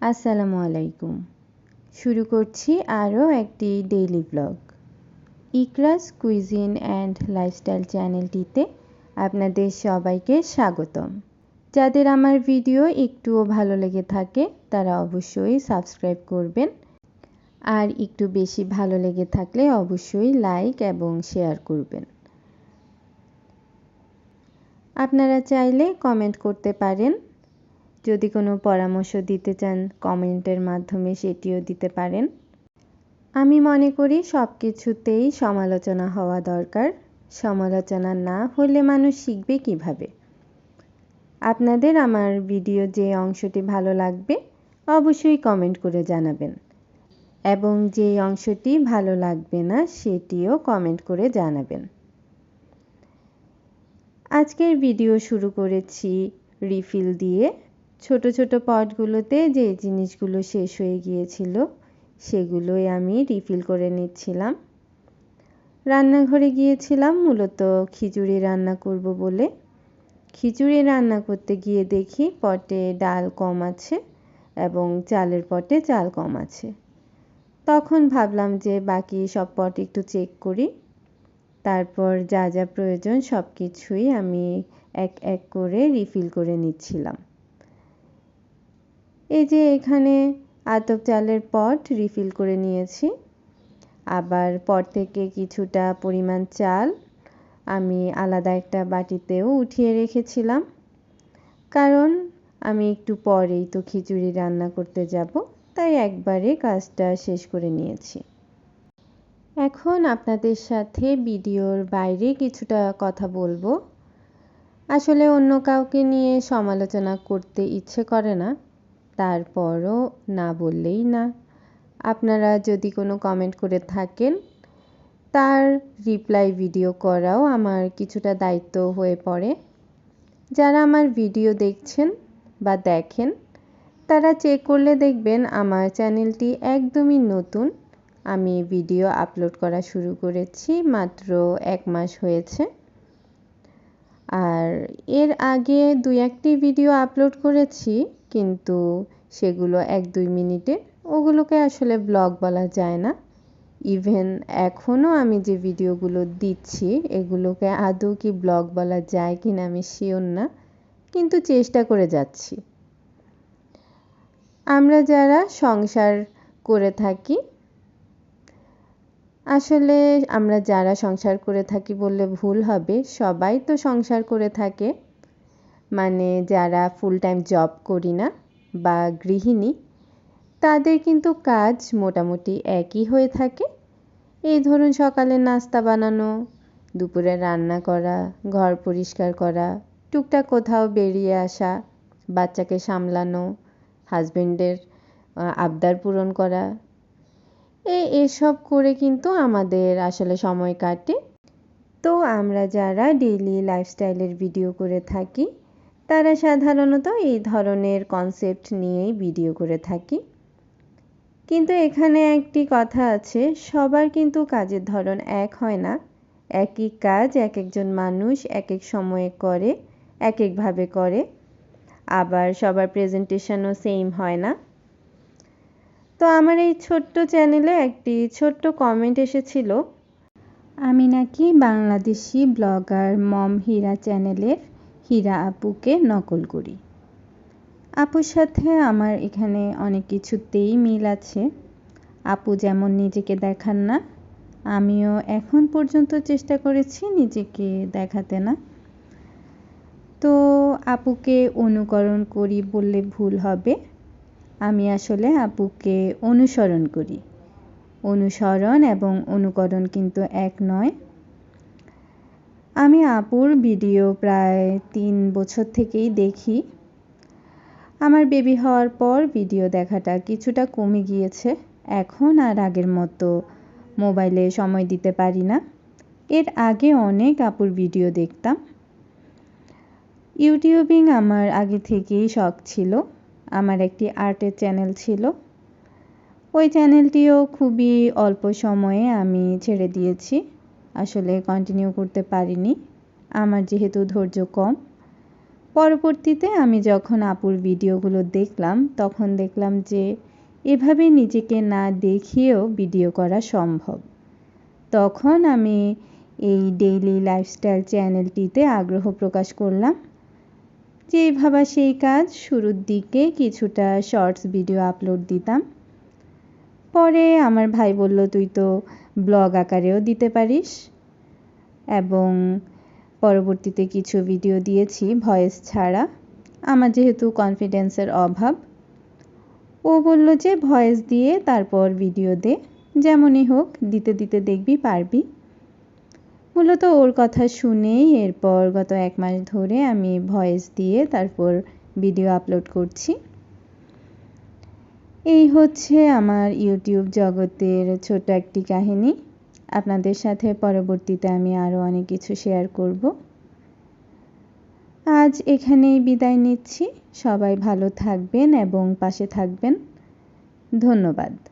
আসসালামু আলাইকুম। শুরু করছি আরও একটি daily blog Ikra's cuisine and lifestyle চ্যানেলটিতে আপনাদের সবাইকে স্বাগতম। যাদের আমার ভিডিও একটুও ভালো লেগে থাকে, তারা অবশ্যই সাবস্ক্রাইব করবেন। আর একটু বেশি ভালো লেগে থাকলে অবশ্যই লাইক এবং শেয়ার করবেন। আপনারা চাইলে কমেন্ট করতে পারেন। যদি কোনো পরামর্শ দিতে চান, কমেন্টের মাধ্যমে সেটিও দিতে পারেন। আমি মনে করি সব কিছুতেই সমালোচনা হওয়া দরকার। সমালোচনা না হলে মানুষ শিখবে কীভাবে? আপনাদের আমার ভিডিও যে অংশটি ভালো লাগবে, অবশ্যই কমেন্ট করে জানাবেন। এবং যে অংশটি ভালো লাগবে না, সেটিও কমেন্ট করে জানাবেন। আজকের ভিডিও শুরু করেছি রিফিল দিয়ে। ছোট ছোট পটগুলোতে যে জিনিসগুলো শেষ হয়ে গিয়েছিল, সেগুলোই আমি রিফিল করে নিচ্ছিলাম। রান্নাঘরে গিয়েছিলাম, মূলত খিচুড়ি রান্না করব বলে। খিচুড়ি রান্না করতে গিয়ে দেখি পটে ডাল কম আছে এবং চালের পটে চাল কম আছে। তখন ভাবলাম যে বাকি সব পট একটু চেক করি। তারপর যা যা প্রয়োজন সব কিছুই আমি এক এক করে রিফিল করে নিচ্ছিলাম। এই যে এখানে আতপ চালের পট রিফিল করে নিয়েছি। আবার পর থেকে কিছুটা পরিমাণ চাল আমি আলাদা একটা বাটিতেও উঠিয়ে রেখেছিলাম। কারণ আমি একটু পরেই তো খিচুড়ি রান্না করতে যাব, তাই একবারে কাজটা শেষ করে নিয়েছি। এখন আপনাদের সাথে ভিডিওর বাইরে কিছুটা কথা বলব। আসলে অন্য কাউকে নিয়ে সমালোচনা করতে ইচ্ছে করে না। তারপরও না বললেই না। আপনারা যদি কোনো কমেন্ট করে থাকেন, তার রিপ্লাই ভিডিও করাও আমার কিছুটা দায়িত্ব হয়ে পড়ে। যারা আমার ভিডিও দেখছেন বা দেখেন, তারা চেক করলে দেখবেন আমার চ্যানেলটি একদমই নতুন। আমি ভিডিও আপলোড করা শুরু করেছি মাত্র এক মাস হয়েছে। আর এর আগে দুই একটি ভিডিও আপলোড করেছি, কিন্তু সেগুলো এক দুই মিনিটের ওগুলোকে আসলে ব্লগ বলা যায় না। ইভেন এখনও আমি যে ভিডিওগুলো দিচ্ছি, এগুলোকে আদৌ কি ব্লগ বলা যায় কি না আমি শিওর না, কিন্তু চেষ্টা করে যাচ্ছি। আমরা যারা সংসার করে থাকি, আসলে আমরা যারা সংসার করে থাকি বললে ভুল হবে, সবাই তো সংসার করে থাকে। মানে যারা ফুল টাইম জব করি না বা গৃহিণী, তাদের কিন্তু কাজ মোটামুটি একই হয়ে থাকে। এই ধরুন সকালে নাস্তা বানানো, দুপুরে রান্না করা, ঘর পরিষ্কার করা, টুকটাক কোথাও বেরিয়ে আসা, বাচ্চাকে সামলানো, হাজবেন্ডের আবদার পূরণ করা। এই এসব করে কিন্তু আমাদের আসলে সময় কাটে। তো আমরা যারা ডেইলি লাইফস্টাইলের ভিডিও করে থাকি তারা সাধারণত এই ধরনের কনসেপ্ট নিয়েই ভিডিও করে থাকি। কিন্তু এখানে একটি কথা আছে, সবার কিন্তু কাজের ধরন এক হয় না। একই কাজ এক একজন মানুষ এক এক সময়ে করে এক একভাবে করে। আবার সবার প্রেজেন্টেশনও সেম হয় না। তো আমার এই ছোট্ট চ্যানেলে একটি ছোট্ট কমেন্ট এসেছিল। আমি নাকি বাংলাদেশি ব্লগার মম হীরা চ্যানেলের হীরা আপুকে নকল করি। আপুর সাথে আমার এখানে অনেক কিছুতেই মিল আছে। আপু যেমন নিজেকে দেখান না, আমিও এখন পর্যন্ত চেষ্টা করেছি নিজেকে দেখাতে না। তো আপুকে অনুকরণ করি বললে ভুল হবে। আমি আসলে আপুকে অনুসরণ করি। অনুসরণ এবং অনুকরণ কিন্তু এক নয়। আমি আপুর ভিডিও প্রায় তিন বছর থেকেই দেখি। আমার বেবি হওয়ার পর ভিডিও দেখাটা কিছুটা কমে গিয়েছে। এখন আর আগের মতো মোবাইলে সময় দিতে পারি না। এর আগে অনেক আপুর ভিডিও দেখতাম। ইউটিউবিং আমার আগে থেকেই শখ ছিল। আমার একটি আর্টের চ্যানেল ছিল। ওই চ্যানেলটিও খুবই অল্প সময়ে আমি ছেড়ে দিয়েছি। আসলে কন্টিনিউ করতে পারিনি। আমার যেহেতু ধৈর্য কম। পরবর্তীতে আমি যখন আপুর ভিডিওগুলো দেখলাম, তখন দেখলাম যে এভাবে নিজেকে না দেখিয়েও ভিডিও করা সম্ভব। তখন আমি এই ডেইলি লাইফস্টাইল চ্যানেলটিতে আগ্রহ প্রকাশ করলাম যে ভাবা সেই কাজ শুরুর দিকে কিছুটা শর্টস ভিডিও আপলোড দিতাম। পরে আমার ভাই বলল, তুই তো ব্লগ আকারেও দিতে পারিস। এবং পরবর্তীতে কিছু ভিডিও দিয়েছি ভয়েস ছাড়া। আমার যেহেতু কনফিডেন্সের অভাব, ও বলল যে ভয়েস দিয়ে তারপর ভিডিও দে, যেমনই হোক, দিতে দিতে দেখবি, পারবি। মূলত ওর কথা শুনেই এরপর গত এক মাস ধরে আমি ভয়েস দিয়ে তারপর ভিডিও আপলোড করছি। এই হচ্ছে আমার ইউটিউব জগতের ছোট একটি কাহিনী। আপনাদের সাথে পরবর্তীতে আমি আরও অনেক কিছু শেয়ার করব। আজ এখানেই বিদায় নিচ্ছি। সবাই ভালো থাকবেন এবং পাশে থাকবেন। ধন্যবাদ।